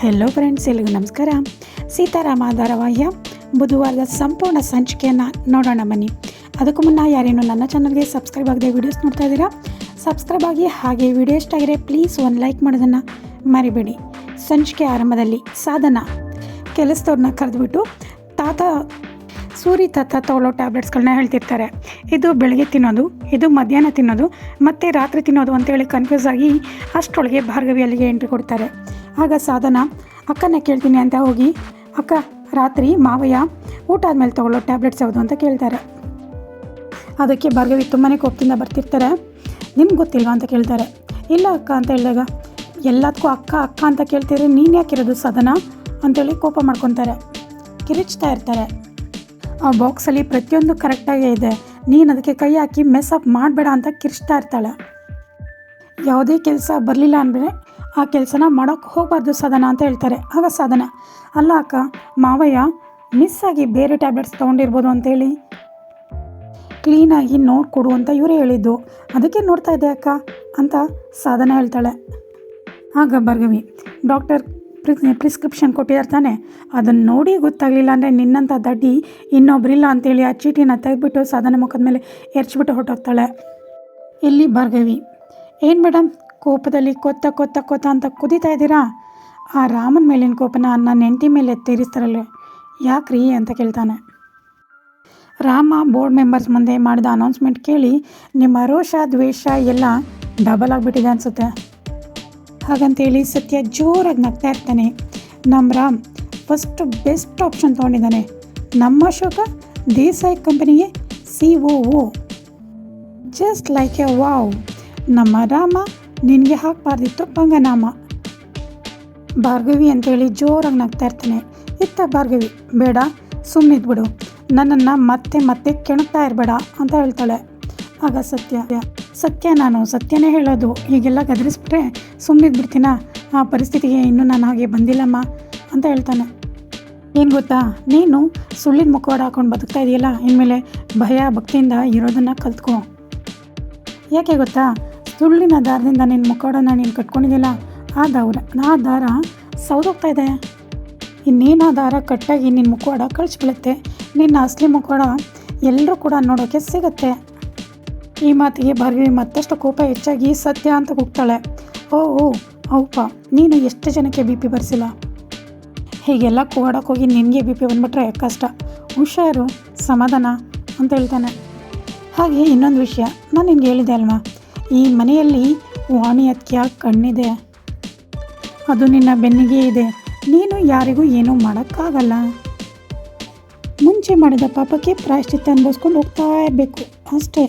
Hello friends ಎಲ್ಲಿಗೂ ನಮಸ್ಕಾರ. ಸೀತಾರಾಮ ಧಾರಾವಾಹಿಯ ಬುಧವಾರದ ಸಂಪೂರ್ಣ ಸಂಚಿಕೆಯನ್ನು ನೋಡೋಣ ಬನ್ನಿ. ಅದಕ್ಕೂ ಮುನ್ನ ಯಾರೇನು ನನ್ನ ಚಾನಲ್ಗೆ ಸಬ್ಸ್ಕ್ರೈಬ್ ಆಗದೆ ವೀಡಿಯೋಸ್ ನೋಡ್ತಾ ಇದ್ದೀರಾ? ಸಬ್ಸ್ಕ್ರೈಬ್ ಆಗಿ ಹಾಗೆ ವಿಡಿಯೋ ಇಷ್ಟ ಪ್ಲೀಸ್ ಒಂದು ಲೈಕ್ ಮಾಡೋದನ್ನು ಮರಿಬೇಡಿ. ಸಂಚಿಕೆ ಆರಂಭದಲ್ಲಿ ಸಾಧನ. ಕೆಲಸದವ್ರನ್ನ ಕರೆದುಬಿಟ್ಟು ತಾತ ಸೂರಿ ತಾತ ತಗೊಳ್ಳೋ ಟ್ಯಾಬ್ಲೆಟ್ಸ್ಗಳನ್ನ ಹೇಳ್ತಿರ್ತಾರೆ. ಇದು ಬೆಳಗ್ಗೆ ತಿನ್ನೋದು, ಇದು ಮಧ್ಯಾಹ್ನ ತಿನ್ನೋದು, ಮತ್ತು ರಾತ್ರಿ ತಿನ್ನೋದು ಅಂತೇಳಿ ಕನ್ಫ್ಯೂಸ್ ಆಗಿ ಅಷ್ಟರೊಳಗೆ ಭಾರ್ಗವಿ ಅಲ್ಲಿಗೆ ಎಂಟ್ರಿ ಕೊಡ್ತಾರೆ. ಆಗ ಸಾಧನ ಅಕ್ಕನ ಕೇಳ್ತೀನಿ ಅಂತ ಹೋಗಿ, ಅಕ್ಕ, ರಾತ್ರಿ ಮಾವಯ್ಯ ಊಟ ಆದಮೇಲೆ ತಗೊಳ್ಳೋ ಟ್ಯಾಬ್ಲೆಟ್ಸ್ ಯಾವುದು ಅಂತ ಕೇಳ್ತಾರೆ. ಅದಕ್ಕೆ ಭಾರ್ಗವಿ ತುಂಬಾ ಕೋಪದಿಂದ ಬರ್ತಿರ್ತಾರೆ. ನಿಮ್ಗೆ ಗೊತ್ತಿಲ್ವಾ? ಅಂತ ಕೇಳ್ತಾರೆ. ಇಲ್ಲ ಅಕ್ಕ, ಅಂತ ಹೇಳಿದಾಗ, ಎಲ್ಲದಕ್ಕೂ ಅಕ್ಕ ಅಕ್ಕ ಅಂತ ಕೇಳ್ತಿದ್ರೆ ನೀನು ಯಾಕಿರೋದು ಸದನ ಅಂತೇಳಿ ಕೋಪ ಮಾಡ್ಕೊತಾರೆ. ಕಿರಿಚ್ತಾ ಇರ್ತಾರೆ. ಆ ಬಾಕ್ಸಲ್ಲಿ ಪ್ರತಿಯೊಂದು ಕರೆಕ್ಟಾಗೇ ಇದೆ. ನೀನು ಅದಕ್ಕೆ ಕೈ ಹಾಕಿ ಮೆಸ್ ಅಪ್ ಮಾಡಬೇಡ ಅಂತ ಕಿರಿಚ್ತಾ ಇರ್ತಾಳೆ. ಯಾವುದೇ ಕೆಲಸ ಬರಲಿಲ್ಲ ಅಂದರೆ ಆ ಕೆಲಸನ ಮಾಡೋಕ್ಕೆ ಹೋಗಬಾರ್ದು ಸಾಧನ ಅಂತ ಹೇಳ್ತಾರೆ. ಆಗ ಸಾಧನ, ಅಲ್ಲ ಅಕ್ಕ, ಮಾವಯ್ಯ ಮಿಸ್ ಆಗಿ ಬೇರೆ ಟ್ಯಾಬ್ಲೆಟ್ಸ್ ತೊಗೊಂಡಿರ್ಬೋದು ಅಂತೇಳಿ? ಕ್ಲೀನಾಗಿ ನೋಡಿಕೊಡು ಅಂತ ಇವರೇ ಹೇಳಿದ್ದು. ಅದಕ್ಕೆ ನೋಡ್ತಾ ಇದ್ದೆ ಅಕ್ಕ, ಅಂತ ಸಾಧನ ಹೇಳ್ತಾಳೆ. ಆಗ ಭಾರ್ಗವಿ ಡಾಕ್ಟರ್ ಪ್ರಿಸ್ಕ್ರಿಪ್ಷನ್ ಕೊಟ್ಟಿದ್ದಾರೆ ತಾನೆ. ಅದನ್ನು ನೋಡಿ ಗೊತ್ತಾಗಲಿಲ್ಲ ಅಂದರೆ ನಿನ್ನಂಥ ದಡ್ಡಿ ಇನ್ನೊಬ್ಬರಿಲ್ಲ ಅಂತೇಳಿ ಆ ಚೀಟಿನ ತೆಗೆದ್ಬಿಟ್ಟು ಸಾಧನ ಮುಖದ ಮೇಲೆ ಎರ್ಚ್ಬಿಟ್ಟು ಹೊರಟೋಗ್ತಾಳೆ. ಇಲ್ಲಿ ಭಾರ್ಗವಿ, ಏನು ಮೇಡಮ್ ಕೋಪದಲ್ಲಿ ಕೊತ್ತ ಕೊತ್ತ ಕೊತ್ತ ಅಂತ ಕುದೀತಾ ಇದ್ದೀರಾ? ಆ ರಾಮನ ಮೇಲಿನ ಕೋಪನ ನನ್ನ ನೆಂಟಿ ಮೇಲೆ ತೀರಿಸ್ತಾರಲ್ಲ ಯಾಕ್ರಿ ಅಂತ ಕೇಳ್ತಾನೆ. ರಾಮ ಬೋರ್ಡ್ ಮೆಂಬರ್ಸ್ ಮುಂದೆ ಮಾಡಿದ ಅನೌನ್ಸ್ಮೆಂಟ್ ಕೇಳಿ ನಿಮ್ಮ ರೋಷ, ದ್ವೇಷ ಎಲ್ಲ ಡಬಲ್ ಆಗಿಬಿಟ್ಟಿದೆ ಅನಿಸುತ್ತೆ. ಹಾಗಂತೇಳಿ ಸತ್ಯ ಜೋರಾಗಿ ನಗ್ತಾ ಇರ್ತಾನೆ. ನಮ್ಮ ರಾಮ್ ಫಸ್ಟ್ ಬೆಸ್ಟ್ ಆಪ್ಷನ್ ತೊಗೊಂಡಿದ್ದಾನೆ. ನಮ್ಮ ಅಶೋಕ, ದೇಸಾಯಿ ಕಂಪನಿಗೆ C O O just like a wow ನಮ್ಮ ರಾಮ ನಿನಗೆ ಹಾಕಬಾರ್ದಿತ್ತು ಪಂಗನಾಮ. ಭಾರ್ಗವಿ ಅಂತೇಳಿ ಜೋರಾಗಿ ನಗ್ತಾ ಇರ್ತಾನೆ. ಇತ್ತ ಭಾರ್ಗವಿ, ಬೇಡ ಸುಮ್ಮನಿದ್ಬಿಡು ನನ್ನನ್ನು ಮತ್ತೆ ಮತ್ತೆ ಕೆಣಕ್ತಾ ಇರಬೇಡ ಅಂತ ಹೇಳ್ತಾಳೆ. ಆಗ ಸತ್ಯ ಸತ್ಯ ನಾನು, ಸತ್ಯನೇ ಹೇಳೋದು. ಈಗೆಲ್ಲ ಗದರಿಸ್ಬಿಟ್ರೆ ಸುಮ್ಮನಿದ್ಬಿಡ್ತೀನ ಆ ಪರಿಸ್ಥಿತಿಗೆ ಇನ್ನೂ ನಾನು ಹಾಗೆ ಬಂದಿಲ್ಲಮ್ಮ ಅಂತ ಹೇಳ್ತಾನೆ. ಏನು ಗೊತ್ತಾ? ನೀನು ಸುಳ್ಳಿನ ಮುಖವಾಡ ಹಾಕೊಂಡು ಬದುಕ್ತಾ ಇದೆಯಲ್ಲ, ಇನ್ಮೇಲೆ ಭಯ, ಭಕ್ತಿಯಿಂದ ಇರೋದನ್ನು ಕಲ್ತ್ಕೋ. ಯಾಕೆ ಗೊತ್ತಾ? ಸುಳ್ಳಿನ ದಾರದಿಂದ ನಿನ್ನ ಮುಖವಾಡನ ನೀನು ಕಟ್ಕೊಂಡಿದ್ದಿಲ್ಲ ಆ ದಾರ ಆ ದಾರ ಸೌದೋಗ್ತಾ ಇದೆ. ಇನ್ನೇನು ಆ ದಾರ ಕಟ್ಟಾಗಿ ನಿನ್ನ ಮುಖವಾಡ ಕಳಿಸ್ಬಿಡುತ್ತೆ ನಿನ್ನ ಅಸಲಿ ಮುಖವಾಡ ಎಲ್ಲರೂ ಕೂಡ ನೋಡೋಕ್ಕೆ ಸಿಗುತ್ತೆ. ಈ ಮಾತಿಗೆ ಭಾರ್ಗವಿ ಮತ್ತಷ್ಟು ಕೋಪ ಹೆಚ್ಚಾಗಿ ಸತ್ಯ ಅಂತ ಕೂಗ್ತಾಳೆ. ಓ ಓ ಅವಪ್ಪ ನೀನು ಎಷ್ಟು ಜನಕ್ಕೆ ಬಿ ಪಿ ಬರ್ಸಿಲ್ಲ? ಹೀಗೆಲ್ಲ ಕೂಗಾಡೋಕೆ ಹೋಗಿ ನಿನಗೆ ಬಿ ಪಿ ಬಂದ್ಬಿಟ್ರೆ ಕಷ್ಟ. ಹುಷಾರು, ಸಮಾಧಾನ ಅಂತ ಹೇಳ್ತಾನೆ. ಹಾಗೆ ಇನ್ನೊಂದು ವಿಷಯ, ನಾನು ನಿನಗೆ ಹೇಳಿದೆ ಅಲ್ವಾ? ಈ ಮನೆಯಲ್ಲಿ ವಾಣಿ ಅತ್ಯ ಕಣ್ಣಿದೆ. ಅದು ನಿನ್ನ ಬೆನ್ನಿಗೆ ಇದೆ. ನೀನು ಯಾರಿಗೂ ಏನೂ ಮಾಡೋಕ್ಕಾಗಲ್ಲ. ಮುಂಚೆ ಮಾಡಿದ ಪಾಪಕ್ಕೆ ಪ್ರಾಯಶ್ಚಿತ್ತ ಅನುಭವಿಸ್ಕೊಂಡು ಹೋಗ್ತಾ ಇರಬೇಕು. ಅಷ್ಟೇ.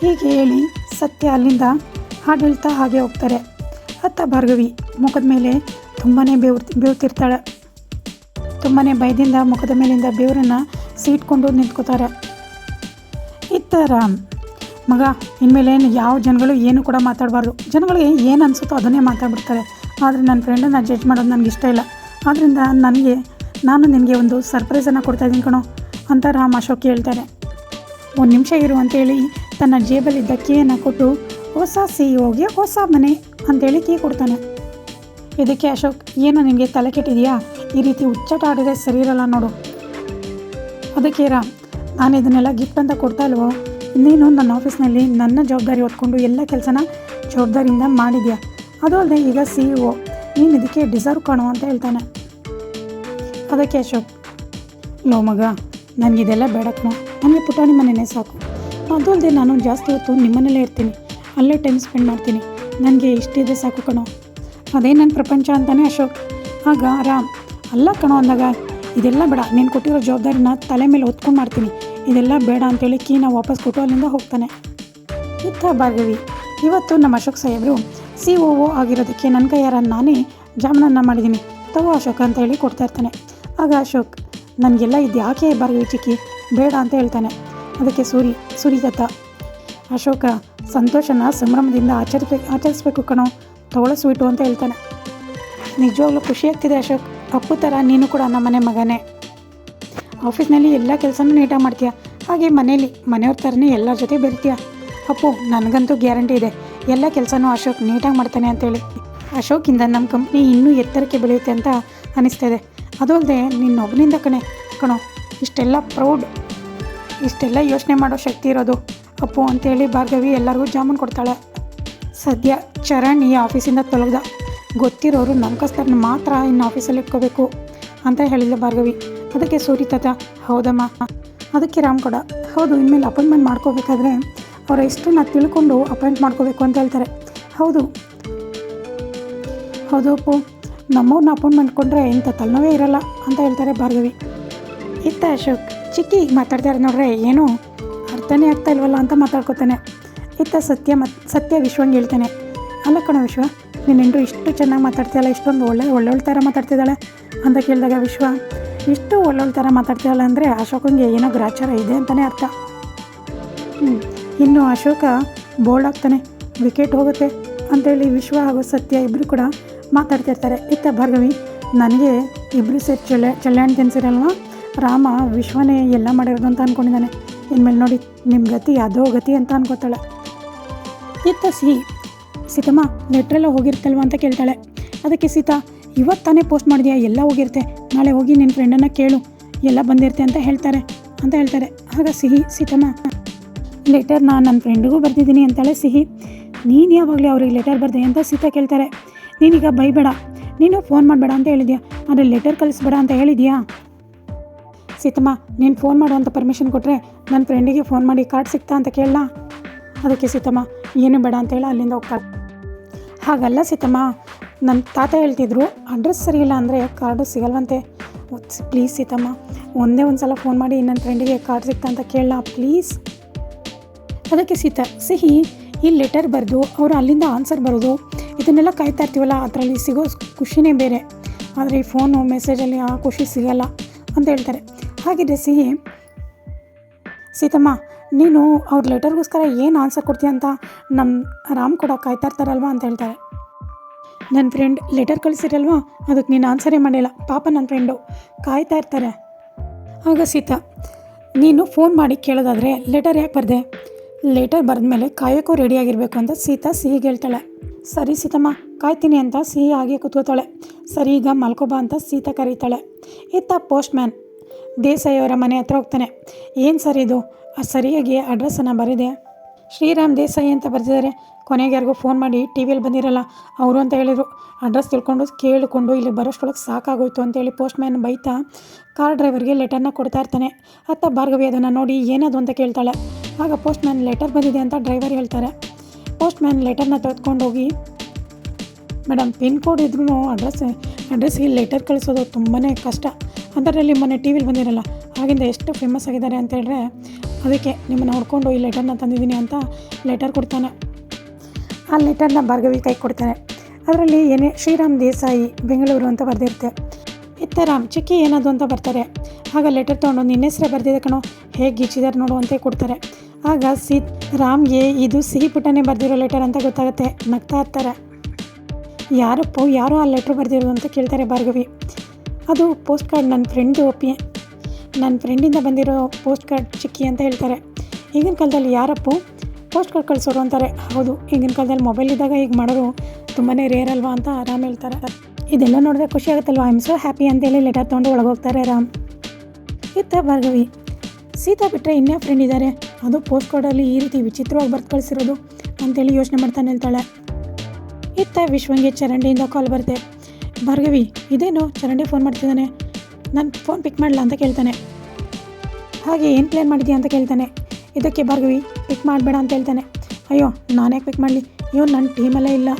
ಹೀಗೆ ಹೇಳಿ ಸತ್ಯ ಅಲ್ಲಿಂದ ಹಾಗೆ ಹೇಳ್ತಾ ಹಾಗೆ ಹೋಗ್ತಾರೆ. ಅತ್ತ ಭಾರ್ಗವಿ ಮುಖದ ಮೇಲೆ ತುಂಬಾ ಬೇವು ಬೇವ್ತಿರ್ತಾಳೆ ತುಂಬಾ ಭಯದಿಂದ ಮುಖದ ಮೇಲಿಂದ ಬೇವರನ್ನು ಸೀಟ್ಕೊಂಡು ನಿಂತ್ಕೋತಾರೆ. ಇತ್ತ ರಾಮ್ ಮಗ, ಇನ್ಮೇಲೆ ಯಾವ ಜನಗಳು ಏನು ಕೂಡ ಮಾತಾಡಬಾರ್ದು. ಜನಗಳಿಗೆ ಏನು ಅನಿಸುತ್ತೋ ಅದನ್ನೇ ಮಾತಾಡ್ಬಿಡ್ತಾರೆ. ಆದರೆ ನನ್ನ ಫ್ರೆಂಡನ್ನ ಜಡ್ಜ್ ಮಾಡೋದು ನನಗೆ ಇಷ್ಟ ಇಲ್ಲ. ಆದ್ದರಿಂದ ನನಗೆ, ನಾನು ನಿನಗೆ ಒಂದು ಸರ್ಪ್ರೈಸನ್ನು ಕೊಡ್ತಾ ಇದ್ದೀನಿ ಕಣೋ, ಅಂತ ರಾಮ್ ಅಶೋಕ್ ಹೇಳ್ತಾರೆ. ಒಂದು ನಿಮಿಷ ಇರು ಅಂತೇಳಿ ತನ್ನ ಜೇಬಲ್ಲಿದ್ದ ಕೀಯನ್ನು ಕೊಟ್ಟು, ಹೊಸ ಸಿ ಹೋಗಿ ಹೊಸ ಮನೆ ಅಂತೇಳಿ ಕೀ ಕೊಡ್ತಾನೆ. ಇದಕ್ಕೆ ಅಶೋಕ್, ಏನು ನಿಮಗೆ ತಲೆ ಕೆಟ್ಟಿದೆಯಾ? ಈ ರೀತಿ ಹುಚ್ಚಾಟ ಆಡಿದ್ರೆ ಸರಿ ಇರಲ್ಲ ನೋಡು. ಅದಕ್ಕೆ ರಾಮ್, ನಾನು ಇದನ್ನೆಲ್ಲ ಗಿಫ್ಟ್ ಅಂತ ಕೊಡ್ತಾ ಇಲ್ವೋ? ನೀನು ನನ್ನ ಆಫೀಸ್ನಲ್ಲಿ ನನ್ನ ಜವಾಬ್ದಾರಿ ಹೊತ್ಕೊಂಡು ಎಲ್ಲ ಕೆಲಸನ ಜವಾಬ್ದಾರಿಯಿಂದ ಮಾಡಿದ್ಯಾ? ಅದು ಅಲ್ಲದೆ ಈಗ ಸಿ ಇ ಒ ನೀನು ಇದಕ್ಕೆ ಡಿಸರ್ವ್ ಕಾಣು ಅಂತ ಹೇಳ್ತಾನೆ. ಅದಕ್ಕೆ ಅಶೋಕ್, ಲೋ ಮಗ, ನನಗಿದೆಲ್ಲ ಬೇಡಕ್ಕೋ ನನಗೆ ಪುಟಾಣಿ ಮನೆಯೇ ಸಾಕು. ಅದು ಅಲ್ಲದೆ ನಾನು ಜಾಸ್ತಿ ಹೊತ್ತು ನಿಮ್ಮನೇಲೇ ಇರ್ತೀನಿ. ಅಲ್ಲೇ ಟೈಮ್ ಸ್ಪೆಂಡ್ ಮಾಡ್ತೀನಿ. ನನಗೆ ಇಷ್ಟಿದೆ ಸಾಕು ಕಣೋ. ಅದೇ ನನ್ನ ಪ್ರಪಂಚ ಅಂತಾನೆ ಅಶೋಕ್. ಆಗ ರಾಮ್ ಅಲ್ಲ ಕಣೋ ಅಂದಾಗ, ಇದೆಲ್ಲ ಬೇಡ. ನೀನು ಕೊಟ್ಟಿರೋ ಜವಾಬ್ದಾರಿನ ತಲೆ ಮೇಲೆ ಹೊತ್ಕೊಂಡು ಮಾಡ್ತೀನಿ. ಇದೆಲ್ಲ ಬೇಡ ಅಂತೇಳಿ ಕೀನ ವಾಪಸ್ ಕೊಟ್ಟು ಅಲ್ಲಿಂದ ಹೋಗ್ತಾನೆ. ಇತ್ತ ಭಾರ್ಗವಿ ಇವತ್ತು ನಮ್ಮ ಅಶೋಕ್ ಸಾಹೇಬರು ಸಿ ಒ ಒ ಆಗಿರೋದಕ್ಕೆ ನನ್ನ ಕೈಯಾರ ನಾನೇ ಜಾಮನನ್ನ ಮಾಡಿದ್ದೀನಿ. ತಗೋ ಅಶೋಕ್ ಅಂತ ಹೇಳಿ ಕೊಡ್ತಾ ಇರ್ತಾನೆ. ಆಗ ಅಶೋಕ್, ನನಗೆಲ್ಲ ಇದು ಯಾಕೆ ಭಾರ್ಗವಿ ಚಿಕ್ಕಿ, ಬೇಡ ಅಂತ ಹೇಳ್ತಾನೆ. ಅದಕ್ಕೆ ಸೂರಿ, ಸುರಿದತ್ತ. ಅಶೋಕ ಸಂತೋಷನ ಸಂಭ್ರಮದಿಂದ ಆಚರಿಸ್ಬೇಕು ಆಚರಿಸ್ಬೇಕು ಕಣೋ ತಗೊಳ್ಳೋ ಸ್ವೀಟು ಅಂತ ಹೇಳ್ತಾನೆ. ನಿಜವಾಗ್ಲೂ ಖುಷಿ ಆಗ್ತಿದೆ ಅಶೋಕ್. ಅಪ್ಪು ಥರ ನೀನು ಕೂಡ ನಮ್ಮನೆ ಮಗನೇ. ಆಫೀಸ್ನಲ್ಲಿ ಎಲ್ಲ ಕೆಲಸನೂ ನೀಟಾಗಿ ಮಾಡ್ತೀಯ? ಹಾಗೆ ಮನೇಲಿ ಮನೆಯವ್ರ ಥರನೇ ಎಲ್ಲರ ಜೊತೆ ಬೆರಿತೀಯ? ಅಪ್ಪು, ನನಗಂತೂ ಗ್ಯಾರಂಟಿ ಇದೆ. ಎಲ್ಲ ಕೆಲಸನೂ ಅಶೋಕ್ ನೀಟಾಗಿ ಮಾಡ್ತಾನೆ ಅಂತೇಳಿ. ಅಶೋಕಿಂದ ನಮ್ಮ ಕಂಪ್ನಿ ಇನ್ನೂ ಎತ್ತರಕ್ಕೆ ಬೆಳೆಯುತ್ತೆ ಅಂತ ಅನಿಸ್ತಾ ಇದೆ. ಅದು ಅಲ್ಲದೆ ನಿನ್ನೊಬ್ಬನಿಂದ ಕಣೆ. ಕಣೋ, ಇಷ್ಟೆಲ್ಲ ಪ್ರೌಡ್, ಇಷ್ಟೆಲ್ಲ ಯೋಚನೆ ಮಾಡೋ ಶಕ್ತಿ ಇರೋದು ಅಪ್ಪು ಅಂತೇಳಿ ಭಾರ್ಗವಿ ಎಲ್ಲರಿಗೂ ಜಾಮೂನ್ ಕೊಡ್ತಾಳೆ. ಸದ್ಯ ಚರಣ್ ಈ ಆಫೀಸಿಂದ ತೊಲಗ್ದ. ಗೊತ್ತಿರೋರು ನಂಬಿಕಸ್ತರನ್ನ ಮಾತ್ರ ಇನ್ನು ಆಫೀಸಲ್ಲಿ ಇಟ್ಕೋಬೇಕು ಅಂತ ಹೇಳಿದ್ಲು ಭಾರ್ಗವಿ. ಅದಕ್ಕೆ ಸೂರಿ ತಾತ, ಹೌದಮ್ಮ. ಅದಕ್ಕೆ ರಾಮ್ ಕೂಡ, ಹೌದು, ಇನ್ಮೇಲೆ ಅಪಾಯಿಂಟ್ಮೆಂಟ್ ಮಾಡ್ಕೋಬೇಕಾದ್ರೆ ಅವರ ನಾ ತಿಳ್ಕೊಂಡು ಅಪಾಯಿಂಟ್ ಮಾಡ್ಕೋಬೇಕು ಅಂತ ಹೇಳ್ತಾರೆ. ಹೌದು. ಹೌದು ಅಪ್ಪು. ನಮ್ಮವ್ರನ್ನ ಅಪಾಯಿಂಟ್ ಮಾಡ್ಕೊಂಡ್ರೆ ಇಂಥ ತಲೆನೋವೇ ಇರಲ್ಲ ಅಂತ ಹೇಳ್ತಾರೆ ಭಾರ್ಗವಿ. ಇತ್ತ ಅಶೋಕ್, ಚಿಕ್ಕಿ ಮಾತಾಡ್ತಾರೆ ನೋಡ್ರೆ ಏನೋ ಅರ್ಥನೇ ಆಗ್ತಾ ಇಲ್ವಲ್ಲ ಅಂತ ಮಾತಾಡ್ಕೋತಾನೆ. ಇತ್ತ ಸತ್ಯ ಮತ್, ಸತ್ಯ ವಿಶ್ವಂಗೆ ಹೇಳ್ತಾನೆ. ಅಲ್ಲ ಕಣ ವಿಶ್ವ ನಿನ್ನ ಹೆಂಡ್ರು ಇಷ್ಟು ಚೆನ್ನಾಗಿ ಮಾತಾಡ್ತೀಯಲ್ಲ, ಇಷ್ಟೊಂದು ಒಳ್ಳೆ, ಒಳ್ಳೊಳ್ಳೆ ಥರ ಮಾತಾಡ್ತಿದ್ದಾಳೆ ಅಂತ ಕೇಳಿದಾಗ ವಿಶ್ವ ಇಷ್ಟು ಒಳ್ಳೊಳ್ಳೆ ಥರ ಮಾತಾಡ್ತೀವಲ್ಲ ಅಂದರೆ ಅಶೋಕಂಗೆ ಏನೋ ಗ್ರಾಚಾರ ಇದೆ ಅಂತಲೇ ಅರ್ಥ. ಇನ್ನು ಅಶೋಕ ಬೋಲ್ಡ್ ಆಗ್ತಾನೆ ವಿಕೆಟ್ ಹೋಗುತ್ತೆ ಅಂತೇಳಿ ವಿಶ್ವ ಹಾಗೂ ಸತ್ಯ ಇಬ್ಬರು ಕೂಡ ಮಾತಾಡ್ತಿರ್ತಾರೆ ಇತ್ತ ಭಾರ್ಗವಿ, ನನಗೆ ಇಬ್ಬರು ಸೇರಿ ಚಳ್ಳೆ ಚಳ್ಳೆಹಣ್ಣು ತಿನ್ಸಿರಲ್ವ ರಾಮ ವಿಶ್ವನೇ ಎಲ್ಲ ಮಾಡಿರೋದು ಅಂತ ಅಂದ್ಕೊಂಡಿದ್ದಾನೆ ಇನ್ಮೇಲೆ ನೋಡಿ ನಿಮ್ಮ ಗತಿ ಅದೋ ಗತಿ ಅಂತ ಅನ್ಕೋತಾಳೆ. ಇತ್ತ ಸಿಹಿ, ಸೀತಮ್ಮ, ನೆಟ್ರೆಲ್ಲ ಹೋಗಿರ್ತಲ್ವ ಅಂತ ಕೇಳ್ತಾಳೆ. ಅದಕ್ಕೆ ಸೀತಾ ಇವತ್ತು ತಾನೇ ಪೋಸ್ಟ್ ಮಾಡಿದ್ಯಾ? ಎಲ್ಲ ಹೋಗಿರುತ್ತೆ. ನಾಳೆ ಹೋಗಿ ನಿನ್ನ ಫ್ರೆಂಡನ್ನು ಕೇಳು. ಎಲ್ಲ ಬಂದಿರುತ್ತೆ ಅಂತ ಹೇಳ್ತಾರೆ. ಅಂತ ಹೇಳ್ತಾರೆ. ಆಗ ಸಿಹಿ, ಸೀತಮ್ಮ ಲೆಟರ್ ನಾನು ನನ್ನ ಫ್ರೆಂಡಿಗೂ ಬರ್ತಿದ್ದೀನಿ ಅಂತಾಳೆ ಸಿಹಿ, ನೀನು ಯಾವಾಗಲೇ ಅವ್ರಿಗೆ ಲೆಟರ್ ಬರ್ದೆ? ಅಂತ ಸೀತಾ ಕೇಳ್ತಾರೆ. ನೀನೀಗ ಬೈಬೇಡ. ನೀನು ಫೋನ್ ಮಾಡಬೇಡ ಅಂತ ಹೇಳಿದ್ಯಾ? ಆದರೆ ಲೆಟರ್ ಕಳಿಸ್ಬೇಡ ಅಂತ ಹೇಳಿದ್ಯಾ? ಸೀತಮ್ಮ, ನೀನು ಫೋನ್ ಮಾಡುವಂಥ ಪರ್ಮಿಷನ್ ಕೊಟ್ಟರೆ ನನ್ನ ಫ್ರೆಂಡಿಗೆ ಫೋನ್ ಮಾಡಿ ಕಾರ್ಡ್ ಸಿಗ್ತಾ ಅಂತ ಕೇಳಲ್ಲ ಅದಕ್ಕೆ ಸೀತಮ್ಮ, ಏನು ಬೇಡ ಅಂತ ಹೇಳಿ ಅಲ್ಲಿಂದ ಹೋಗ್ತಾರೆ ಹಾಗಲ್ಲ ಸೀತಮ್ಮ. ನನ್ನ ತಾತ ಹೇಳ್ತಿದ್ರು, ಅಡ್ರೆಸ್ ಸರಿಯಿಲ್ಲ ಅಂದರೆ ಕಾರ್ಡು ಸಿಗಲ್ವಂತೆ. ಪ್ಲೀಸ್ ಸೀತಮ್ಮ, ಒಂದೇ ಒಂದು ಸಲ ಫೋನ್ ಮಾಡಿ ನನ್ನ ಫ್ರೆಂಡಿಗೆ ಕಾರ್ಡ್ ಸಿಗ್ತಾ ಅಂತ ಕೇಳಲ್ಲ ಪ್ಲೀಸ್ ಅದಕ್ಕೆ ಸೀತ, ಸಿಹಿ, ಈ ಲೆಟರ್ ಬರೆದು ಅವರು ಅಲ್ಲಿಂದ ಆನ್ಸರ್ ಬರೋದು. ಇದನ್ನೆಲ್ಲ ಕಾಯ್ತಾ ಇರ್ತೀವಲ್ಲ, ಅದರಲ್ಲಿ ಸಿಗೋ ಖುಷಿನೇ ಬೇರೆ. ಆದರೆ ಈ ಫೋನು ಮೆಸೇಜಲ್ಲಿ ಆ ಖುಷಿ ಸಿಗಲ್ಲ ಅಂತ ಹೇಳ್ತಾರೆ. ಹಾಗಿದ್ರೆ ಸಿಹಿ, ಸೀತಮ್ಮ, ನೀನು ಅವ್ರ ಲೆಟರ್ಗೋಸ್ಕರ ಏನು ಆನ್ಸರ್ ಕೊಡ್ತೀಯ ಅಂತ ನಮ್ಮ ರಾಮ್ ಕೂಡ ಕಾಯ್ತಾ ಇರ್ತಾರಲ್ವಾ? ಅಂತ ಹೇಳ್ತಾರೆ. ನನ್ನ ಫ್ರೆಂಡ್ ಲೆಟರ್ ಕಳಿಸಿರಲ್ವಾ? ಅದಕ್ಕೆ ನೀನು ಆನ್ಸರೇ ಮಾಡಿಲ್ಲ. ಪಾಪ ನನ್ನ ಫ್ರೆಂಡು ಕಾಯ್ತಾ ಇರ್ತಾರೆ. ಆಗ ಸೀತಾ, ನೀನು ಫೋನ್ ಮಾಡಿ ಕೇಳೋದಾದರೆ ಲೆಟರ್ ಯಾಕೆ ಬರದೆ? ಲೆಟರ್ ಬರೆದ್ಮೇಲೆ ಕಾಯೋಕ್ಕೂ ರೆಡಿಯಾಗಿರಬೇಕು ಅಂತ ಸೀತಾ ಸಿಹಿ ಹೇಳ್ತಾಳೆ ಸರಿ ಸೀತಮ್ಮ, ಕಾಯ್ತೀನಿ ಅಂತ ಸಿಹಿ ಹಾಗೆ ಕೂತ್ಕೋತಾಳೆ. ಸರಿ, ಈಗ ಮಲ್ಕೋಬಾ ಅಂತ ಸೀತಾ ಕರೀತಾಳೆ. ಇತ್ತ ಪೋಸ್ಟ್ ಮ್ಯಾನ್ ದೇಸಾಯಿ ಅವರ ಮನೆ ಹತ್ರ ಹೋಗ್ತಾನೆ. ಏನು ಸರ್ ಇದು? ಆ ಸರಿಯಾಗಿ ಅಡ್ರೆಸ್ಸನ್ನು ಬರೆದೆ. ಶ್ರೀರಾಮ್ ದೇಸಾಯಿ ಅಂತ ಬರೆದಿದ್ದಾರೆ. ಕೊನೆಗೆ ಯಾರಿಗೂ ಫೋನ್ ಮಾಡಿ, ಟಿ ವಿಯಲ್ಲಿ ಬಂದಿರಲ್ಲ, ಅವರು ಅಂತ ಹೇಳಿದರು. ಅಡ್ರೆಸ್ ತಿಳ್ಕೊಂಡು ಕೇಳಿಕೊಂಡು ಇಲ್ಲಿ ಬರೋಷ್ಟೊಳಗೆ ಸಾಕಾಗೋಯ್ತು ಅಂತೇಳಿ ಪೋಸ್ಟ್ ಮ್ಯಾನ್ ಬೈತಾ ಕಾರ್ ಡ್ರೈವರ್ಗೆ ಲೆಟರ್ನ ಕೊಡ್ತಾ ಇರ್ತಾನೆ. ಅತ್ತ ಭಾರ್ಗವಿ ಅದನ್ನು ನೋಡಿ ಏನದು ಅಂತ ಕೇಳ್ತಾಳೆ. ಆಗ ಪೋಸ್ಟ್ ಮ್ಯಾನ್ ಲೆಟರ್ ಬಂದಿದೆ ಅಂತ ಡ್ರೈವರ್ ಹೇಳ್ತಾರೆ. ಪೋಸ್ಟ್ ಮ್ಯಾನ್ ಲೆಟರ್ನ ತೆಗೆದುಕೊಂಡು ಹೋಗಿ ಮೇಡಮ್ ಪಿನ್ ಕೋಡ್ ಇದ್ರೂ ಅಡ್ರೆಸ್ ಅಡ್ರೆಸ್ಗೆ ಲೆಟರ್ ಕಳಿಸೋದು ತುಂಬಾ ಕಷ್ಟ. ಅಂಥದ್ರಲ್ಲಿ ಮೊನ್ನೆ ಟಿ ವಿಲಿ ಬಂದಿರಲ್ಲ, ಆಗಿಂದ ಎಷ್ಟು ಫೇಮಸ್ ಆಗಿದ್ದಾರೆ ಅಂತ ಹೇಳಿದ್ರೆ ಅದಕ್ಕೆ ನಿಮ್ಮನ್ನು ಹುಡ್ಕೊಂಡು ಈ ಲೆಟರ್ನ ತಂದಿದ್ದೀನಿ ಅಂತ ಲೆಟರ್ ಕೊಡ್ತಾನೆ. ಆ ಲೆಟರ್ನ ಭಾರ್ಗವಿ ಕೈ ಕೊಡ್ತಾನೆ. ಅದರಲ್ಲಿ ಏನೇ ಶ್ರೀರಾಮ್ ದೇಸಾಯಿ ಬೆಂಗಳೂರು ಅಂತ ಬರೆದಿರುತ್ತೆ. ಇತ್ತ ರಾಮ್ ಚಿಕ್ಕಿ ಏನದು ಅಂತ ಬರ್ತಾರೆ. ಆಗ ಲೆಟರ್ ತೊಗೊಂಡು ನಿನ್ನ ಹೆಸರೇ ಬರೆದಿದೆ ಕಣೋ. ಹೇಗೆ ಗೀಚಿದಾರೆ ನೋಡು ಅಂತ ಕೊಡ್ತಾರೆ. ಆಗ ಸಿ ರಾಮ್ಗೆ ಇದು ಸಿಹಿ ಪುಟ್ಟನೇ ಬರೆದಿರೋ ಲೆಟರ್ ಅಂತ ಗೊತ್ತಾಗುತ್ತೆ. ನಗ್ತಾ ಇರ್ತಾರೆ. ಯಾರಪ್ಪು, ಯಾರೋ ಆ ಲೆಟ್ರ್ ಬರೆದಿರೋದು ಅಂತ ಕೇಳ್ತಾರೆ ಭಾರ್ಗವಿ. ಅದು ಪೋಸ್ಟ್ ಕಾರ್ಡ್ ನನ್ನ ಫ್ರೆಂಡ್ದು ಒಪ್ಪಿ ನನ್ನ ಫ್ರೆಂಡಿಂದ ಬಂದಿರೋ ಪೋಸ್ಟ್ ಕಾರ್ಡ್ ಚಿಕ್ಕಿ ಅಂತ ಹೇಳ್ತಾರೆ. ಈಗಿನ ಕಾಲದಲ್ಲಿ ಯಾರಪ್ಪು ಪೋಸ್ಟ್ ಕಾರ್ಡ್ ಕಳಿಸೋರು ಅಂತಾರೆ. ಹೌದು, ಈಗಿನ ಕಾಲದಲ್ಲಿ ಮೊಬೈಲ್ ಇದ್ದಾಗ ಈಗ ಮಾಡೋರು ತುಂಬಾ ರೇರ್ ಅಲ್ವಾ ಅಂತ ಆರಾಮ್ ಹೇಳ್ತಾರೆ. ಇದೆಲ್ಲ ನೋಡಿದ್ರೆ ಖುಷಿ ಆಗುತ್ತಲ್ವಾ? ಐ ಆಮ್ ಸೋ ಹ್ಯಾಪಿ ಅಂತೇಳಿ ಲೆಟರ್ ತೊಗೊಂಡು ಒಳಗೆ ಹೋಗ್ತಾರೆ ರಾಮ್. ಇತ್ತ ಭಾರ್ಗವಿ, ಸೀತಾ ಬಿಟ್ಟರೆ ಇನ್ನೇ ಫ್ರೆಂಡ್ ಇದ್ದಾರೆ ಅದು ಪೋಸ್ಟ್ ಕಾರ್ಡಲ್ಲಿ ಈ ರೀತಿ ವಿಚಿತ್ರವಾಗಿ ಬರ್ತು ಕಳಿಸಿರೋದು ಅಂತೇಳಿ ಯೋಚನೆ ಮಾಡ್ತಾನೆ ಹೇಳ್ತಾಳೆ ಇತ್ತ ವಿಶ್ವಂಗೆ ಚರಂಡಿಯಿಂದ ಕಾಲ್ ಬರುತ್ತೆ. ಭಾರ್ಗವಿ, ಇದೇನು ಚರಂಡಿ ಫೋನ್ ಮಾಡ್ತಿದ್ದಾನೆ? ನಾನು ಫೋನ್ ಪಿಕ್ ಮಾಡಲ್ಲ ಅಂತ ಕೇಳ್ತಾನೆ. ಹಾಗೆ ಏನು ಪ್ಲ್ಯಾನ್ ಮಾಡಿದ್ಯಾ ಅಂತ ಕೇಳ್ತಾನೆ. ಇದಕ್ಕೆ ಭಾರ್ಗವಿ, ಪಿಕ್ ಮಾಡಬೇಡ ಅಂತ ಹೇಳ್ತಾನೆ. ಅಯ್ಯೋ, ನಾನು ಯಾಕೆ ಪಿಕ್ ಮಾಡಲಿ? ಇವ್ನು ನನ್ನ ಟೀಮಲ್ಲೇ ಇಲ್ಲ.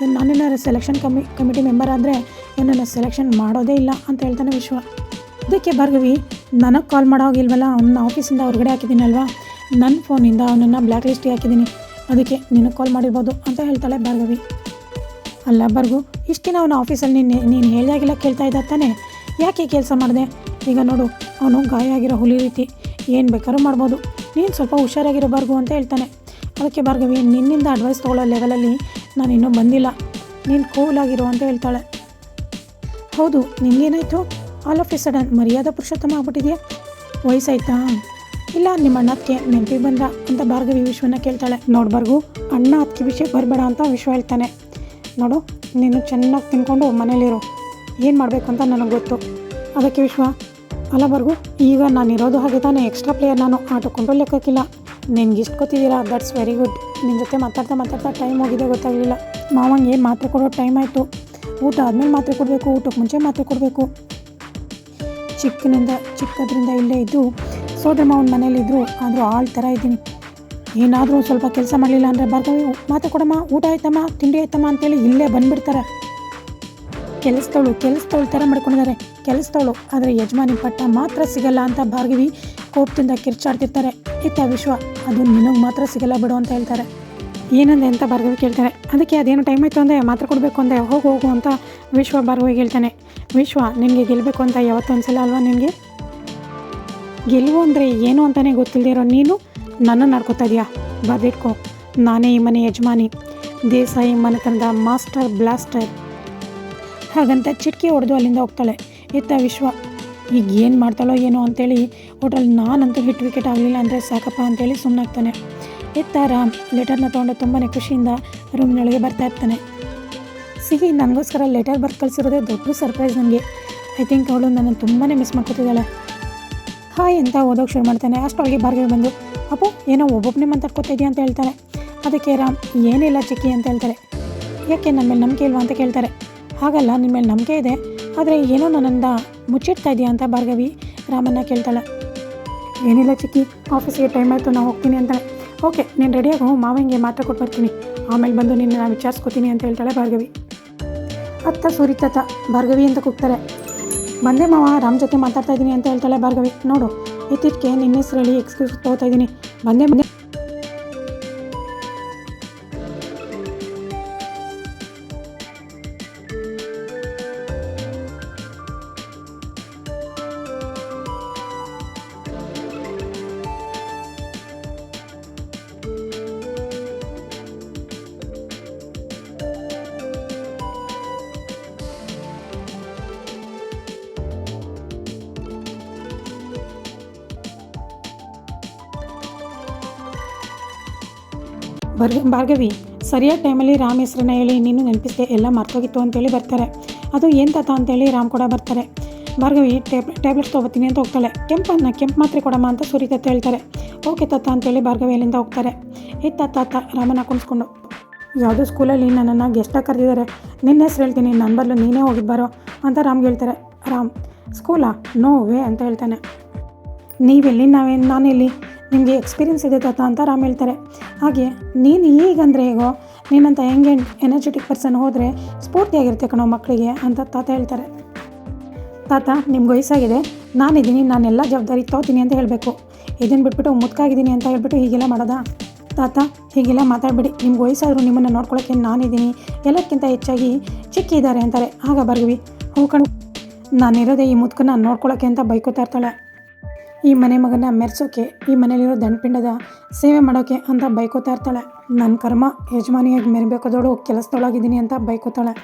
ಇವ್ನು ನಾನೇನಾದ್ರು ಸೆಲೆಕ್ಷನ್ ಕಮಿ ಕಮಿಟಿ ಮೆಂಬರ್ ಆದರೆ ಇವನನ್ನು ಸೆಲೆಕ್ಷನ್ ಮಾಡೋದೇ ಇಲ್ಲ ಅಂತ ಹೇಳ್ತಾನೆ ವಿಶ್ವ. ಇದಕ್ಕೆ ಭಾರ್ಗವಿ, ನನಗೆ ಕಾಲ್ ಮಾಡೋ ಹೋಗಿಲ್ವಲ್ಲ ಅವನ ಆಫೀಸಿಂದ ಹೊರಗಡೆ ಹಾಕಿದ್ದೀನಲ್ವಾ ನನ್ನ ಫೋನಿಂದ ಅವನನ್ನು ಬ್ಲ್ಯಾಕ್ ಲಿಸ್ಟಿಗೆ ಹಾಕಿದ್ದೀನಿ. ಅದಕ್ಕೆ ನಿನಗೆ ಕಾಲ್ ಮಾಡಿರ್ಬೋದು ಅಂತ ಹೇಳ್ತಾಳೆ ಭಾರ್ಗವಿ. ಅಲ್ಲ ಬರ್ಗು ಇಷ್ಟು ದಿನ ಅವನ ಆಫೀಸಲ್ಲಿ ನೀನು ನೀನು ಹೇಳ್ದಾಗೆಲ್ಲ ಕೇಳ್ತಾ ಇದ್ದ ತಾನೆ? ಯಾಕೆ ಕೆಲಸ ಮಾಡಿದೆ? ಈಗ ನೋಡು, ಅವನು ಗಾಯ ಆಗಿರೋ ಹುಲಿ ರೀತಿ. ಏನು ಬೇಕಾದ್ರೂ ಮಾಡ್ಬೋದು. ನೀನು ಸ್ವಲ್ಪ ಹುಷಾರಾಗಿರೋ ಬಾರ್ಗು ಅಂತ ಹೇಳ್ತಾನೆ. ಅದಕ್ಕೆ ಭಾರ್ಗವಿ, ನಿನ್ನಿಂದ ಅಡ್ವೈಸ್ ತೊಗೊಳ್ಳೋ ಲೆವೆಲಲ್ಲಿ ನಾನು ಇನ್ನೂ ಬಂದಿಲ್ಲ. ನೀನು ಕೂಲಾಗಿರು ಅಂತ ಹೇಳ್ತಾಳೆ. ಹೌದು, ನಿನಗೇನಾಯಿತು? ಆಲ್ ಆಫ್ ಎ ಸಡನ್ ಮರ್ಯಾದಾ ಪುರುಷೋತ್ತಮ ಆಗ್ಬಿಟ್ಟಿದೆಯಾ? ವಯಸ್ಸಾಯ್ತಾ? ಇಲ್ಲ, ನಿಮ್ಮ ಅಣ್ಣ ಅತ್ತಿಗೆ ನೆನಪಿಗೆ ಬಂದ ಅಂತ ಭಾರ್ಗವಿ ವಿಶ್ವನ ಕೇಳ್ತಾಳೆ. ನೋಡ್ಬಾರ್ಗು ಅಣ್ಣ ಅದಕ್ಕೆ ವಿಷಯ ಬರಬೇಡ ಅಂತ ವಿಶ್ವ ಹೇಳ್ತಾನೆ. ನೋಡು, ನೀನು ಚೆನ್ನಾಗಿ ತಿನ್ಕೊಂಡು ಮನೇಲಿರು. ಏನು ಮಾಡಬೇಕು ಅಂತ ನನಗೆ ಗೊತ್ತು. ಅದಕ್ಕೆ ವಿಶ್ವ, ಅಲ್ಲವರೆಗೂ, ಈಗ ನಾನು ಇರೋದು ಹಾಗೆ ತಾನೇ ಎಕ್ಸ್ಟ್ರಾ ಪ್ಲೇಯರ್ ನಾನು. ಆಟಕ್ಕೊಂಡ್ರು ಲೆಕ್ಕಕ್ಕಿಲ್ಲ. ನಿನ್ಗೆ ಇಷ್ಟು ಗೊತ್ತಿದ್ದೀರಾ? ದಟ್ಸ್ ವೆರಿ ಗುಡ್ ನಿನ್ನ ಜೊತೆ ಮಾತಾಡ್ತಾ ಮಾತಾಡ್ತಾ ಟೈಮ್ ಹೋಗಿದೆ, ಗೊತ್ತಾಗಲಿಲ್ಲ. ಮಾವಂಗೆ ಏನು ಮಾತ್ರೆ ಕೊಡೋ ಟೈಮ್ ಆಯಿತು. ಊಟ ಆದಮೇಲೆ ಮಾತ್ರೆ ಕೊಡಬೇಕು ಊಟಕ್ಕೆ ಮುಂಚೆ ಮಾತ್ರೆ ಕೊಡಬೇಕು. ಚಿಕ್ಕನಿಂದ, ಚಿಕ್ಕದ್ರಿಂದ ಇಲ್ಲೇ ಇದ್ದು ಸೋದರ ಮಾವನ ಮನೇಲಿದ್ದರು ಆದರೂ ಆಳ್ ಥರ ಇದ್ದೀನಿ. ಏನಾದರೂ ಸ್ವಲ್ಪ ಕೆಲಸ ಮಾಡಲಿಲ್ಲ ಅಂದರೆ ಬರ್ತಾವೆ ಮಾತ್ರೆ ಕೊಡಮ್ಮ, ಊಟ ಆಯ್ತಮ್ಮ, ತಿಂಡಿ ಆಯ್ತಮ್ಮ ಅಂತೇಳಿ ಇಲ್ಲೇ ಬಂದುಬಿಡ್ತಾರೆ. ಕೆಲಸದವಳು ಕೆಲಸದವಳು ಥರ ಮಾಡ್ಕೊಂಡಿದ್ದಾರೆ. ಕೆಲಸದವಳು ಆದರೆ ಯಜಮಾನಿ ಪಟ್ಟ ಮಾತ್ರ ಸಿಗಲ್ಲ ಅಂತ ಭಾರ್ಗವಿ ಕೋಪದಿಂದ ಕಿರ್ಚಾಡ್ತಿರ್ತಾರೆ. ಇತ್ತ ವಿಶ್ವ, ಅದು ನಿನಗೆ ಮಾತ್ರ ಸಿಗಲ್ಲ ಬಿಡು ಅಂತ ಹೇಳ್ತಾರೆ. ಏನಂದೆ ಅಂತ ಭಾರ್ಗವಿ ಕೇಳ್ತಾರೆ ಅದಕ್ಕೆ ಅದೇನು ಟೈಮ್ ಆಯಿತು ಅಂದರೆ ಮಾತ್ರ ಕೊಡಬೇಕು ಅಂದೆ ಹೋಗು ಹೋಗು ಅಂತ ವಿಶ್ವ ಭಾರ್ಗವಿ ಹೇಳ್ತಾನೆ. ವಿಶ್ವ, ನಿನಗೆ ಗೆಲ್ಲಬೇಕು ಅಂತ ಯಾವತ್ತೂ ಸಲ ಅಲ್ವಾ ನಿನಗೆ? ಗೆಲುವು ಅಂದರೆ ಏನು ಅಂತಲೇ ಗೊತ್ತಿಲ್ಲದೆ ಇರೋ ನೀನು? ನನ್ನನ್ನು ನಡ್ಕೋತಾ ಇದೆಯಾ? ಬರೆದಿಟ್ಕೋ ನಾನೇ ಈ ಮನೆ ಯಜಮಾನಿ. ದೇಸಾಯಿ ಮನೆತನದ ಮಾಸ್ಟರ್ ಬ್ಲಾಸ್ಟರ್. ಹಾಗಂತ ಚಿಟ್ಕಿ ಹೊಡೆದು ಅಲ್ಲಿಂದ ಹೋಗ್ತಾಳೆ. ಇತ್ತ ವಿಶ್ವ, ಈಗ ಏನು ಮಾಡ್ತಾಳೋ ಏನೋ ಅಂತೇಳಿ ಹೋಟೆಲ್ ನಾನಂತೂ ಹಿಟ್ ವಿಕೆಟ್ ಆಗಲಿಲ್ಲ ಅಂದರೆ ಸಾಕಪ್ಪ ಅಂತೇಳಿ ಸುಮ್ಮನಾಗ್ತಾನೆ ಇತ್ತ ರಾಮ್ ಲೆಟರ್ನ ತೊಗೊಂಡು ತುಂಬಾ ಖುಷಿಯಿಂದ ರೂಮ್ನೊಳಗೆ ಬರ್ತಾ ಇರ್ತಾನೆ. ಸಿಹಿ, ನನಗೋಸ್ಕರ ಲೆಟರ್ ಬರ್ದು ಕಳಿಸಿರೋದೇ ದೊಡ್ಡ ಸರ್ಪ್ರೈಸ್ ನನಗೆ. ಐ ಥಿಂಕ್ ಅವಳು ನನ್ನನ್ನು ತುಂಬಾ ಮಿಸ್ ಮಾಡ್ಕೊತಿದ್ದಾಳೆ. ಹಾಯ್ ಅಂತ ಓದೋಕೆ ಶುರು ಮಾಡ್ತಾನೆ. ಅಷ್ಟೊಳಗೆ ಬಾರ್ಗೆ ಬಂದು, ಅಪ್ಪು, ಏನೋ ಒಬ್ಬೊಬ್ಬನೇ ಮಾತಾಡ್ಕೊತಾ ಇದೆಯಾ ಅಂತ ಹೇಳ್ತಾನೆ ಅದಕ್ಕೆ ರಾಮ್, ಏನಿಲ್ಲ ಚಿಕ್ಕಿ ಅಂತ ಹೇಳ್ತಾರೆ ಯಾಕೆ ನಮ್ಮ ಮೇಲೆ ನಂಬಿಕೆ ಇಲ್ವಾ ಅಂತ ಕೇಳ್ತಾರೆ. ಹಾಗಲ್ಲ ನಿಮ್ಮ ಮೇಲೆ ನಂಬಿಕೆ ಇದೆ. ಆದರೆ ಏನೋ ನನ್ನಂದ ಮುಚ್ಚಿಡ್ತಾ ಇದೆಯಾ ಅಂತ ಭಾರ್ಗವಿ ರಾಮನ್ನ ಕೇಳ್ತಾಳೆ. ಏನಿಲ್ಲ ಚಿಕ್ಕಿ, ಆಫೀಸಿಗೆ ಟೈಮ್ ಆಯಿತು ನಾನು ಹೋಗ್ತೀನಿ ಅಂತಾಳೆ. ಓಕೆ, ನೀನು ರೆಡಿಯಾಗು ಮಾವಂಗೆ ಮಾತ್ರ ಕೊಟ್ಟು ಬರ್ತೀನಿ. ಆಮೇಲೆ ಬಂದು ನಿನ್ನ ನಾನು ವಿಚಾರಿಸ್ಕೋತೀನಿ ಅಂತ ಹೇಳ್ತಾಳೆ ಭಾರ್ಗವಿ. ಅತ್ತ ಸುರಿತತ ಭಾರ್ಗವಿ ಅಂತ ಕೂಗ್ತಾರೆ. ಬಂದೆ ಮಾವ, ರಾಮ್ ಜೊತೆ ಮಾತಾಡ್ತಾ ಇದ್ದೀನಿ ಅಂತ ಹೇಳ್ತಾಳೆ ಭಾರ್ಗವಿ. ನೋಡು, ಇತ್ತೀಚೆಗೆ ನಿನ್ನ ಹೆಸರು ಹೇಳಿ ಎಕ್ಸ್ಕ್ಯೂಸ್ ತೊಗೋತಾ ಇದ್ದೀನಿ ಬಂದೆ ಬಂದೆ. ಬರ್ಗ ಭಾರ್ಗವಿ, ಸರಿಯಾದ ಟೈಮಲ್ಲಿ ರಾಮ್ ಹೆಸ್ರನ್ನ ಹೇಳಿ ನೀನು ನೆನಪಿಸಿದೆ ಎಲ್ಲ ಮರ್ತೋಗಿತ್ತು ಅಂತೇಳಿ ಬರ್ತಾರೆ. ಅದು ಏನು ತಾತ ಅಂತೇಳಿ ರಾಮ್ ಕೂಡ ಬರ್ತಾರೆ. ಭಾರ್ಗವಿ ಟೇಬ್ ಟ್ಯಾಬ್ಲೆಟ್ಸ್ ತೊಗೋತೀನಿ ಅಂತ ಹೋಗ್ತಾಳೆ. ಕೆಂಪನ್ನ ಕೆಂಪು ಮಾತ್ರೆ ಕೊಡಮ್ಮ ಅಂತ ಸುರಿತತ್ತೆ ಹೇಳ್ತಾರೆ. ಓಕೆ ತಾತ ಅಂತೇಳಿ ಭಾರ್ಗವಿ ಅಲ್ಲಿಂದ ಹೋಗ್ತಾರೆ. ಇತ್ತ ತಾತ ರಾಮನ ಕುಣಿಸ್ಕೊಂಡು ಯಾವುದೋ ಸ್ಕೂಲಲ್ಲಿ ನನ್ನನ್ನು ಗೆಸ್ಟಾಗಿ ಕರೆದಿದ್ದಾರೆ. ನಿನ್ನ ಹೆಸ್ರು ಹೇಳ್ತೀನಿ ನನ್ನ ಬದಲು ನೀನೇ ಹೋಗಿದ್ದು ಬರೋ ಅಂತ ರಾಮ್ಗೆ ಹೇಳ್ತಾರೆ. ರಾಮ್ ಸ್ಕೂಲಾ ನೋ ವೇ ಅಂತ ಹೇಳ್ತಾನೆ. ನೀವೆಲ್ಲಿ ನಾವೇನು ನಾನೆಲ್ಲಿ ನಿಮಗೆ ಎಕ್ಸ್ಪೀರಿಯನ್ಸ್ ಇದೆ ತಾತ ಅಂತ ಆರಾಮ್ ಹೇಳ್ತಾರೆ. ಹಾಗೆ, ನೀನು ಈಗಂದರೆ ಹೇಗೋ, ನೀನಂತ ಹೆಂಗೆ ಎನರ್ಜೆಟಿಕ್ ಪರ್ಸನ್ ಹೋದರೆ ಸ್ಫೂರ್ತಿಯಾಗಿರುತ್ತೆ ಕಣೋ ಮಕ್ಕಳಿಗೆ ಅಂತ ತಾತ ಹೇಳ್ತಾರೆ. ತಾತ, ನಿಮ್ಗೆ ವಯಸ್ಸಾಗಿದೆ, ನಾನಿದ್ದೀನಿ ನಾನೆಲ್ಲ ಜವಾಬ್ದಾರಿ ತೋತೀನಿ ಅಂತ ಹೇಳಬೇಕು. ಇದನ್ನು ಬಿಟ್ಬಿಟ್ಟು ಮುತ್ಕಾಗಿದ್ದೀನಿ ಅಂತ ಹೇಳ್ಬಿಟ್ಟು ಹೀಗೆಲ್ಲ ಮಾಡೋದಾ? ತಾತ, ಹೀಗೆಲ್ಲ ಮಾತಾಡಬೇಡಿ. ನಿಮ್ಗೆ ವಯಸ್ಸಾದರೂ ನಿಮ್ಮನ್ನು ನೋಡ್ಕೊಳ್ಳೋಕ್ಕೆ ನಾನಿದ್ದೀನಿ. ಎಲ್ಲಕ್ಕಿಂತ ಹೆಚ್ಚಾಗಿ ಚಿಕ್ಕಿ ಇದ್ದಾರೆ ಅಂತಾರೆ. ಆಗ ಬರ್ಗವಿ, ಹೂ ಕಣ, ನಾನಿರೋದೇ ಈ ಮುತ್ಕನ್ನ ನೋಡ್ಕೊಳ್ಳೋಕ್ಕೆ ಅಂತ ಬೈಕೋತಾ ಇರ್ತಾಳೆ. ಈ ಮನೆ ಮಗನ ಮೆರೆಸೋಕೆ, ಈ ಮನೇಲಿರೋ ದಂಡಪಿಂಡದ ಸೇವೆ ಮಾಡೋಕೆ ಅಂತ ಬೈಕೋತಾ ಇರ್ತಾಳೆ. ನನ್ನ ಕರ್ಮ ಯಜಮಾನಿಯಾಗಿ ಮೆರಬೇಕಾದವಳು ಕೆಲಸದೊಳಗಿದ್ದೀನಿ ಅಂತ ಬೈಕೋತಾಳೆ.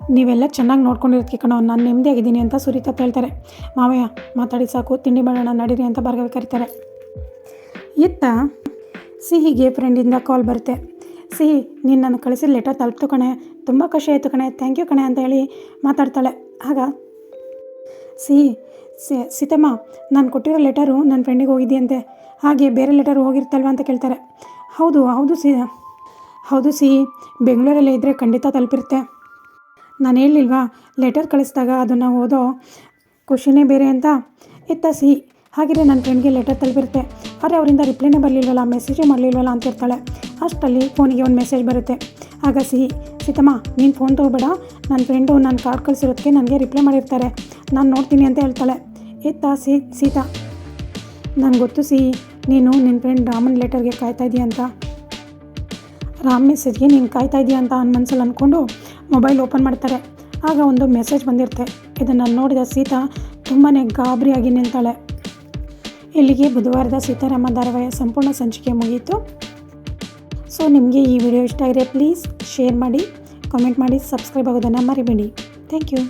ನೀವೆಲ್ಲ ಚೆನ್ನಾಗಿ ನೋಡ್ಕೊಂಡಿರೋದಕ್ಕೆ ಕಣೋ, ನಾನು ನೆಮ್ಮದಿಯಾಗಿದ್ದೀನಿ ಅಂತ ಸುರಿತಾ ಹೇಳ್ತಾರೆ ಮಾವಯ್ಯ, ಮಾತಾಡಿ ಸಾಕು, ತಿಂಡಿ ಮಾಡೋಣ, ನಡೀರಿ ಅಂತ ಭಾರ್ಗವಿ ಕರೀತಾರೆ. ಇತ್ತ ಸಿಹಿಗೆ ಫ್ರೆಂಡಿಂದ ಕಾಲ್ ಬರುತ್ತೆ. ಸಿಹಿ, ನೀನು ನಾನು ಕಳಿಸಿದ ಲೆಟರ್ ತಲುಪ್ತು ಕಣೆ, ತುಂಬ ಖುಷಿ ಆಯಿತು ಕಣೆ, ಥ್ಯಾಂಕ್ ಯು ಕಣೆ ಅಂತ ಹೇಳಿ ಮಾತಾಡ್ತಾಳೆ. ಆಗ ಸಿಹಿ ಸೀತಮ್ಮ, ನಾನು ಕೊಟ್ಟಿರೋ ಲೆಟರು ನನ್ನ ಫ್ರೆಂಡಿಗೆ ಹೋಗಿದೆಯಂತೆ. ಹಾಗೆ ಬೇರೆ ಲೆಟರ್ ಹೋಗಿರ್ತಲ್ವ ಅಂತ ಕೇಳ್ತಾರೆ. ಹೌದು ಹೌದು ಸಿ ಹೌದು ಸಿ, ಬೆಂಗಳೂರಲ್ಲೇ ಇದ್ದರೆ ಖಂಡಿತ ತಲುಪಿರುತ್ತೆ. ನಾನು ಹೇಳಿಲ್ವಾ, ಲೆಟರ್ ಕಳಿಸಿದಾಗ ಅದನ್ನು ಓದೋ ಖುಷಿನೇ ಬೇರೆ ಅಂತ? ಇತ್ತ ಸಿ, ಹಾಗಿದ್ರೆ ನನ್ನ ಫ್ರೆಂಡ್ಗೆ ಲೆಟರ್ ತಲುಪಿರುತ್ತೆ. ಆದರೆ ಅವರಿಂದ ರಿಪ್ಲೈನೇ ಬರಲಿಲ್ವಲ್ಲ ಮೆಸೇಜೇ ಮಾಡಲಿಲ್ವಲ್ಲ ಅಂತ ಇರ್ತಾಳೆ ಅಷ್ಟರಲ್ಲಿ ಫೋನಿಗೆ ಒಂದು ಮೆಸೇಜ್ ಬರುತ್ತೆ. ಆಗ ಸಿಹಿ ಸೀತಮ್ಮ ನೀನು ಫೋನ್ ತೊಗೋಬೇಡ. ನನ್ನ ಫ್ರೆಂಡು ನನ್ನ ಕಾರ್ಡ್ ಕಳಿಸಿರೋದಕ್ಕೆ ನನಗೆ ರಿಪ್ಲೈ ಮಾಡಿರ್ತಾರೆ. ನಾನು ನೋಡ್ತೀನಿ ಅಂತ ಹೇಳ್ತಾಳೆ. ಇತ್ತ ಸಿ ಸೀತಾ. ನನಗೆ ಗೊತ್ತು ಸಿ, ನೀನು ನಿನ್ನ ಫ್ರೆಂಡ್ ರಾಮನ್ ಲೆಟರ್ಗೆ ಕಾಯ್ತಾ ಇದೀಯ ಅಂತ. ರಾಮ್ ಮೆಸೇಜ್ಗೆ ನೀನು ಕಾಯ್ತಾ ಇದೀಯ ಅಂತ ಅನ್ನ ಮನಸ್ಸಲ್ಲಿ ಅಂದ್ಕೊಂಡು ಮೊಬೈಲ್ ಓಪನ್ ಮಾಡ್ತಾರೆ. ಆಗ ಒಂದು ಮೆಸೇಜ್ ಬಂದಿರುತ್ತೆ. ಇದನ್ನು ನೋಡಿದ ಸೀತಾ ತುಂಬಾ ಗಾಬರಿಯಾಗಿ ನಿಂತಾಳೆ ಇಲ್ಲಿಗೆ ಬುಧವಾರದ ಸೀತಾರಾಮ ಧಾರಾವಾಹಿಯ ಸಂಪೂರ್ಣ ಸಂಚಿಕೆ ಮುಗಿಯಿತು ಸೊ ನಿಮಗೆ ಈ ವಿಡಿಯೋ ಇಷ್ಟ ಆಗಿದೆ ಪ್ಲೀಸ್ ಶೇರ್ ಮಾಡಿ ಕಾಮೆಂಟ್ ಮಾಡಿ ಸಬ್ಸ್ಕ್ರೈಬ್ ಆಗೋದನ್ನು ಮರಿಬೇಡಿ. Thank you